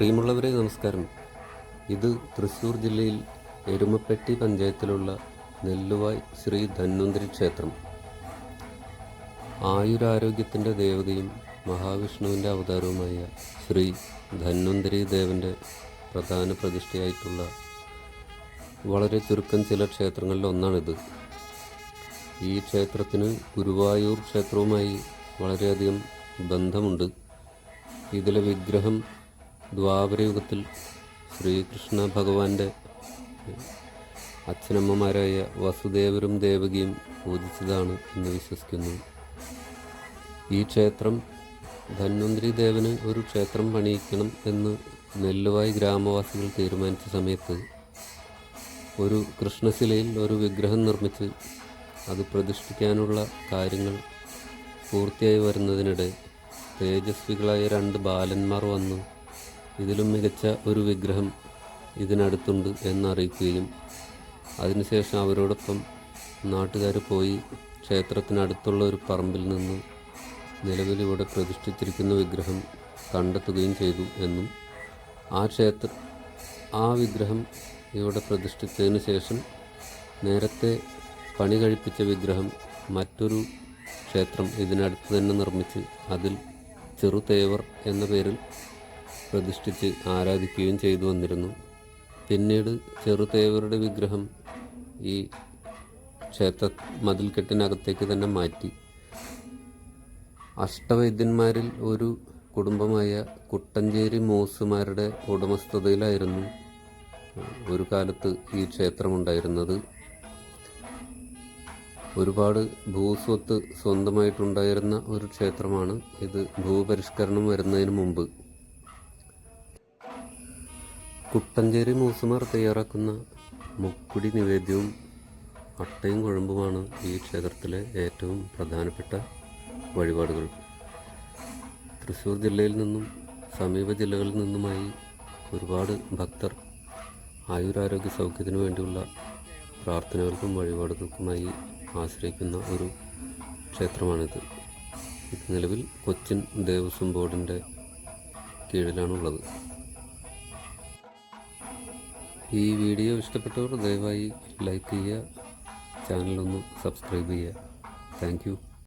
പ്രിയമുള്ളവരെ നമസ്കാരം. ഇത് തൃശ്ശൂർ ജില്ലയിൽ എരുമപ്പെട്ടി പഞ്ചായത്തിലുള്ള നെല്ലുവായ് ശ്രീ ധന്വന്തരി ക്ഷേത്രം. ആയുരാരോഗ്യത്തിന്റെ ദേവതയും മഹാവിഷ്ണുവിന്റെ അവതാരവുമായ ശ്രീ ധന്വന്തരി ദേവന്റെ പ്രധാന പ്രതിഷ്ഠയായിട്ടുള്ള വളരെ ചുരുക്കം ചില ക്ഷേത്രങ്ങളിൽ ഒന്നാണിത്. ഈ ക്ഷേത്രത്തിന് ഗുരുവായൂർ ക്ഷേത്രവുമായി വളരെയധികം ബന്ധമുണ്ട്. ഇതിലെ വിഗ്രഹം ദ്വാപരയുഗത്തിൽ ശ്രീകൃഷ്ണ ഭഗവാന്റെ അച്ഛനമ്മമാരായ വസുദേവരും ദേവകിയും പൂജിച്ചതാണ് എന്ന് വിശ്വസിക്കുന്നു. ഈ ക്ഷേത്രം ധന്വന്തിരി ദേവന് ഒരു ക്ഷേത്രം പണിയിക്കണം എന്ന് നെല്ലുവായി ഗ്രാമവാസികൾ തീരുമാനിച്ച സമയത്ത് ഒരു കൃഷ്ണശിലയിൽ ഒരു വിഗ്രഹം നിർമ്മിച്ച് അത് പ്രതിഷ്ഠിക്കാനുള്ള കാര്യങ്ങൾ പൂർത്തിയായി വരുന്നതിനിടെ തേജസ്വികളായ രണ്ട് ബാലന്മാർ വന്ന്. ഇതിലും മികച്ച ഒരു വിഗ്രഹം ഇതിനടുത്തുണ്ട് എന്നറിയിക്കുകയും അതിനുശേഷം അവരോടൊപ്പം നാട്ടുകാർ പോയി ക്ഷേത്രത്തിനടുത്തുള്ള ഒരു പറമ്പിൽ നിന്ന് നിലവിൽ ഇവിടെ പ്രതിഷ്ഠിച്ചിരിക്കുന്ന വിഗ്രഹം കണ്ടെത്തുകയും ചെയ്തു എന്നും ആ ക്ഷേത്ര ആ വിഗ്രഹം ഇവിടെ പ്രതിഷ്ഠിച്ചതിന് ശേഷം നേരത്തെ പണി കഴിപ്പിച്ച വിഗ്രഹം മറ്റൊരു ക്ഷേത്രം ഇതിനടുത്ത് തന്നെ നിർമ്മിച്ച് അതിൽ ചെറുതേവർ എന്ന പേരിൽ പ്രതിഷ്ഠിച്ച് ആരാധിക്കുകയും ചെയ്തു വന്നിരുന്നു. പിന്നീട് ചെറുതേവരുടെ വിഗ്രഹം ഈ ക്ഷേത്ര മതിൽക്കെട്ടിനകത്തേക്ക് തന്നെ മാറ്റി. അഷ്ടവൈദ്യന്മാരിൽ ഒരു കുടുംബമായ കുട്ടഞ്ചേരി മൂസുമാരുടെ ഉടമസ്ഥതയിലായിരുന്നു ഒരു കാലത്ത് ഈ ക്ഷേത്രമുണ്ടായിരുന്നത്. ഒരുപാട് ഭൂസ്വത്ത് സ്വന്തമായിട്ടുണ്ടായിരുന്ന ഒരു ക്ഷേത്രമാണ്. ഇത് ഭൂപരിഷ്കരണം വരുന്നതിന് മുമ്പ്. കുട്ടഞ്ചേരി മൂസുമാർ തയ്യാറാക്കുന്ന മുക്കുടി നിവേദ്യവും അട്ടയും കുഴമ്പുമാണ് ഈ ക്ഷേത്രത്തിലെ ഏറ്റവും പ്രധാനപ്പെട്ട വഴിപാടുകൾ. തൃശ്ശൂർ ജില്ലയിൽ നിന്നും സമീപ ജില്ലകളിൽ നിന്നുമായി ഒരുപാട് ഭക്തർ ആയുരാരോഗ്യ സൗഖ്യത്തിനു വേണ്ടിയുള്ള പ്രാർത്ഥനകൾക്കും വഴിപാടുകൾക്കുമായി ആശ്രയിക്കുന്ന ഒരു ക്ഷേത്രമാണിത്. ഇത് നിലവിൽ കൊച്ചിൻ ദേവസ്വം ബോർഡിന്റെ കീഴിലാണുള്ളത്. ഈ വീഡിയോ ഇഷ്ടപ്പെട്ടവർ ദയവായി ലൈക്ക് ചെയ്യുക ചാനലൊന്ന് സബ്സ്ക്രൈബ് ചെയ്യുക. താങ്ക്